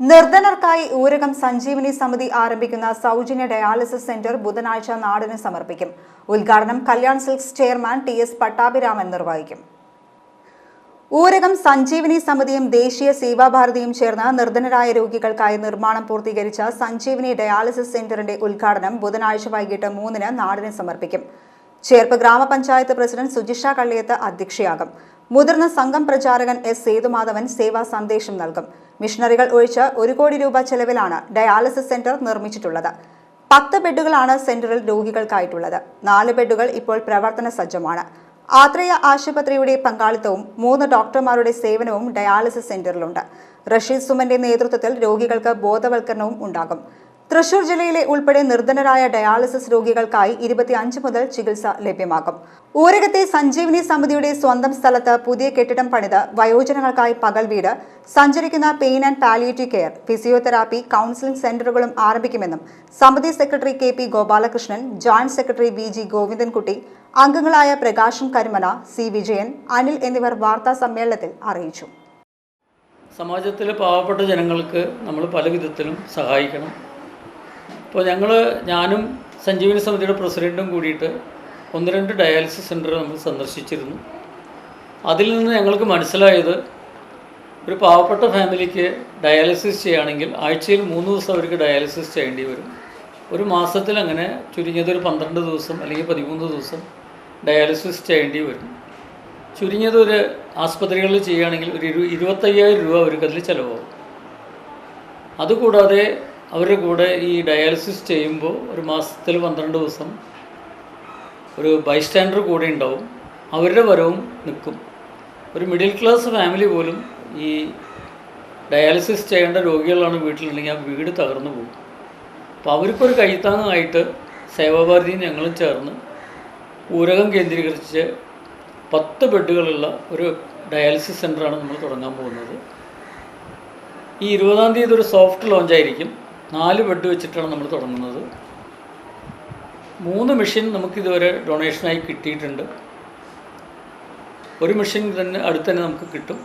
നിർധനർക്കായി ഊരകം സഞ്ജീവനി സമിതി ആരംഭിക്കുന്ന സൗജന്യ ഡയാലിസിസ് സെന്റർ ബുധനാഴ്ച നാടിന് സമർപ്പിക്കും. ഉദ്ഘാടനം Kalyan Silks chairman T S Pattabhiraman നിർവഹിക്കും. ഊരകം സഞ്ജീവനി സമിതിയും ദേശീയ സേവാഭാരതിയും ചേർന്ന് നിർധനരായ രോഗികൾക്കായി നിർമ്മാണം പൂർത്തീകരിച്ച സഞ്ജീവനി ഡയാലിസിസ് സെന്ററിന്റെ ഉദ്ഘാടനം ബുധനാഴ്ച വൈകിട്ട് മൂന്നിന് നാടിന് സമർപ്പിക്കും. ചേർപ്പ് ഗ്രാമപഞ്ചായത്ത് പ്രസിഡന്റ് സുജിഷ കള്ളിയത്ത് അധ്യക്ഷയാകും. മുതിർന്ന സംഘം പ്രചാരകൻ എസ് സേതുമാധവൻ സേവാ സന്ദേശം നൽകും. മിഷണറികൾ ഒഴിച്ച് ഒരു കോടി രൂപ ചെലവിലാണ് ഡയാലിസിസ് സെന്റർ നിർമ്മിച്ചിട്ടുള്ളത്. പത്ത് ബെഡുകളാണ് സെന്ററിൽ രോഗികൾക്കായിട്ടുള്ളത്. നാല് ബെഡുകൾ ഇപ്പോൾ പ്രവർത്തന സജ്ജമാണ്. ആത്രേയ ആശുപത്രിയുടെ പങ്കാളിത്തവും മൂന്ന് ഡോക്ടർമാരുടെ സേവനവും ഡയാലിസിസ് സെന്ററിലുണ്ട്. റഷീദ് സുമന്റെ നേതൃത്വത്തിൽ രോഗികൾക്ക് ബോധവൽക്കരണവും ഉണ്ടാകും. തൃശൂർ ജില്ലയിലെ ഉൾപ്പെടെ നിർധനരായ ഡയാലിസിസ് രോഗികൾക്കായി ഇരുപത്തിയഞ്ച് മുതൽ ചികിത്സ ലഭ്യമാകും ഊരകത്തെ സഞ്ജീവനി സമിതിയുടെ സ്വന്തം സ്ഥലത്ത് പുതിയ കെട്ടിടം പണിത് വയോജനങ്ങൾക്കായി പകൽ വീട് സഞ്ചരിക്കുന്ന pain and palliative care physiotherapy counselling സെന്ററുകളും ആരംഭിക്കുമെന്നും സമിതി secretary K P Gopalakrishnan joint secretary V G Govindankutty അംഗങ്ങളായ പ്രകാശം കരുമന സി വിജയൻ അനിൽ എന്നിവർ വാർത്താ സമ്മേളനത്തിൽ അറിയിച്ചു. സമാജത്തിലെ പാവപ്പെട്ട ജനങ്ങൾക്ക് നമ്മൾ പല വിധത്തിലും സഹായിക്കണം. അപ്പോൾ ഞങ്ങൾ ഞാനും സഞ്ജീവനി സമിതിയുടെ പ്രസിഡന്റും കൂടിയിട്ട് ഒന്ന് രണ്ട് ഡയാലിസിസ് സെന്റർ നമ്മൾ സന്ദർശിച്ചിരുന്നു. അതിൽ നിന്ന് ഞങ്ങൾക്ക് മനസ്സിലായത് ഒരു പാവപ്പെട്ട ഫാമിലിക്ക് ഡയാലിസിസ് ചെയ്യുകയാണെങ്കിൽ ആഴ്ചയിൽ മൂന്ന് ദിവസം അവർക്ക് ഡയാലിസിസ് ചെയ്യേണ്ടി വരും. ഒരു മാസത്തിൽ അങ്ങനെ ചുരുങ്ങിയത് ഒരു പന്ത്രണ്ട് ദിവസം അല്ലെങ്കിൽ പതിമൂന്ന് ദിവസം ഡയാലിസിസ് ചെയ്യേണ്ടി വരും. ചുരുങ്ങിയത് ഒരു ആസ്പത്രികളിൽ ചെയ്യുകയാണെങ്കിൽ ഒരു ഇരു ഇരുപത്തയ്യായിരം രൂപ അവർക്കതിൽ ചിലവാകും. അതുകൂടാതെ അവരുടെ കൂടെ ഈ ഡയാലിസിസ് ചെയ്യുമ്പോൾ ഒരു മാസത്തിൽ പന്ത്രണ്ട് ദിവസം ഒരു ബൈസ്റ്റാൻഡർ കൂടെ ഉണ്ടാവും. അവരുടെ വരവും നിൽക്കും. ഒരു മിഡിൽ ക്ലാസ് ഫാമിലി പോലും ഈ ഡയാലിസിസ് ചെയ്യേണ്ട രോഗികളാണ് വീട്ടിലുണ്ടെങ്കിൽ ആ വീട് തകർന്നു പോകും. അപ്പോൾ അവർക്കൊരു കൈത്താങ്ങായിട്ട് സേവാഭാരതിയും ഞങ്ങളും ചേർന്ന് ഊരകം കേന്ദ്രീകരിച്ച് പത്ത് ബെഡുകളുള്ള ഒരു ഡയാലിസിസ് സെന്ററാണ് നമ്മൾ തുടങ്ങാൻ പോകുന്നത്. ഈ ഇരുപതാം തീയതി ഒരു സോഫ്റ്റ് ലോഞ്ച് ആയിരിക്കും. നാല് ബെഡ് വെച്ചിട്ടാണ് നമ്മൾ തുടങ്ങുന്നത്. മൂന്ന് മെഷീൻ നമുക്കിതുവരെ ഡൊണേഷനായി കിട്ടിയിട്ടുണ്ട്. ഒരു മെഷീൻ തന്നെ അടുത്ത് തന്നെ നമുക്ക് കിട്ടും.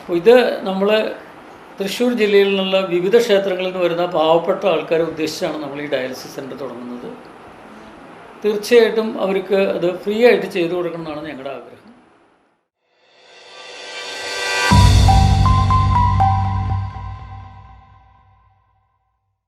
അപ്പോൾ ഇത് നമ്മൾ തൃശ്ശൂർ ജില്ലയിൽ നിന്നുള്ള വിവിധ ക്ഷേത്രങ്ങളിൽ നിന്ന് വരുന്ന പാവപ്പെട്ട ആൾക്കാരെ ഉദ്ദേശിച്ചാണ് നമ്മൾ ഈ ഡയാലിസിസ് സെന്റർ തുടങ്ങുന്നത്. തീർച്ചയായിട്ടും അവർക്ക് അത് ഫ്രീ ആയിട്ട് ചെയ്തു കൊടുക്കണം എന്നാണ് ഞങ്ങളുടെ ആഗ്രഹം.